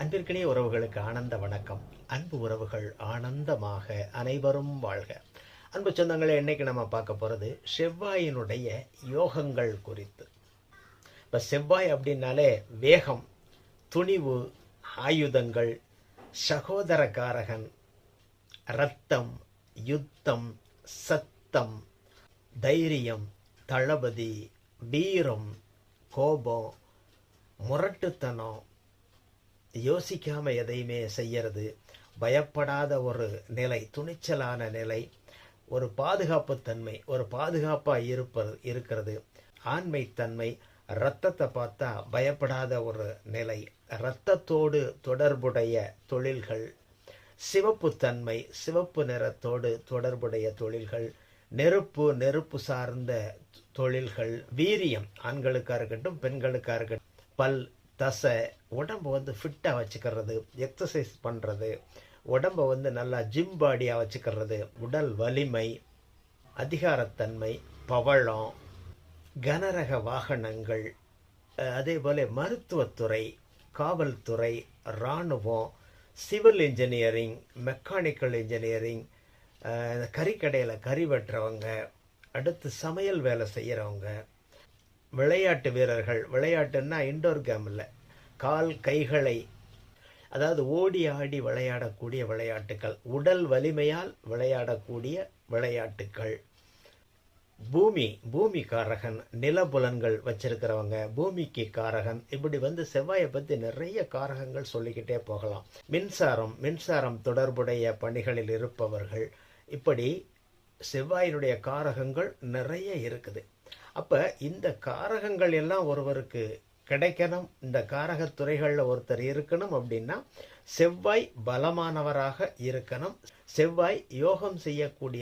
அன்பிற்கினிய உறவுகளுக்கு ஆனந்த வணக்கம். அன்பு உறவுகள் ஆனந்தமாக அனைவரும் வாழ்க. அன்பு சொந்தங்களை இன்னைக்கு நம்ம பார்க்க போகிறது செவ்வாயினுடைய யோகங்கள் குறித்து. இப்போ செவ்வாய் அப்படின்னாலே வேகம் துணிவு ஆயுதங்கள் சகோதரக்காரகன் ரத்தம் யுத்தம் சத்தம் தைரியம் தளபதி வீரம் கோபம் முரட்டுத்தனம் யோசிக்காமல் எதையுமே செய்யறது பயப்படாத ஒரு நிலை துணிச்சலான நிலை ஒரு பாதுகாப்பு தன்மை ஒரு பாதுகாப்பாக இருப்பது இருக்கிறது. ஆண்மைத்தன்மை இரத்தத்தை பார்த்தா பயப்படாத ஒரு நிலை இரத்தத்தோடு தொடர்புடைய தொழில்கள் சிவப்பு தன்மை சிவப்பு நிறத்தோடு தொடர்புடைய தொழில்கள் நெருப்பு நெருப்பு சார்ந்த தொழில்கள் வீரியம் ஆண்களுக்காக இருக்கட்டும் பெண்களுக்காக இருக்கட்டும் பல் தசை உடம்பை வந்து ஃபிட்டாக வச்சுக்கிறது எக்ஸசைஸ் பண்ணுறது உடம்பை வந்து நல்லா ஜிம் பாடியாக வச்சுக்கிறது உடல் வலிமை அதிகாரத்தன்மை பவளம் கனரக வாகனங்கள் அதே போல் மருத்துவத்துறை காவல்துறை இராணுவம் சிவில் இன்ஜினியரிங் மெக்கானிக்கல் இன்ஜினியரிங் கறிக்கடையில் கறி வெட்டுறவங்க அடுத்து சமையல் வேலை செய்கிறவங்க விளையாட்டு வீரர்கள். விளையாட்டுன்னா இன்டோர் கேம் இல்லை. கால் கைகளை அதாவது ஓடி ஆடி விளையாடக்கூடிய விளையாட்டுக்கள். உடல் வலிமையால் விளையாடக்கூடிய விளையாட்டுக்கள். பூமி பூமி காரகன் நிலபுலன்கள் வச்சிருக்கிறவங்க பூமிக்கு காரகன். இப்படி வந்து செவ்வாயை பற்றி நிறைய காரகங்கள் சொல்லிக்கிட்டே போகலாம். மின்சாரம் மின்சாரம் தொடர்புடைய பணிகளில் இருப்பவர்கள். இப்படி செவ்வாயினுடைய காரகங்கள் நிறைய இருக்குது. அப்போ இந்த காரகங்கள் எல்லாம் ஒருவருக்கு கிடைக்கணும் இந்த காரக துறைகளில் ஒருத்தர் இருக்கணும் அப்படின்னா செவ்வாய் பலமானவராக இருக்கணும். செவ்வாய் யோகம் செய்யக்கூடிய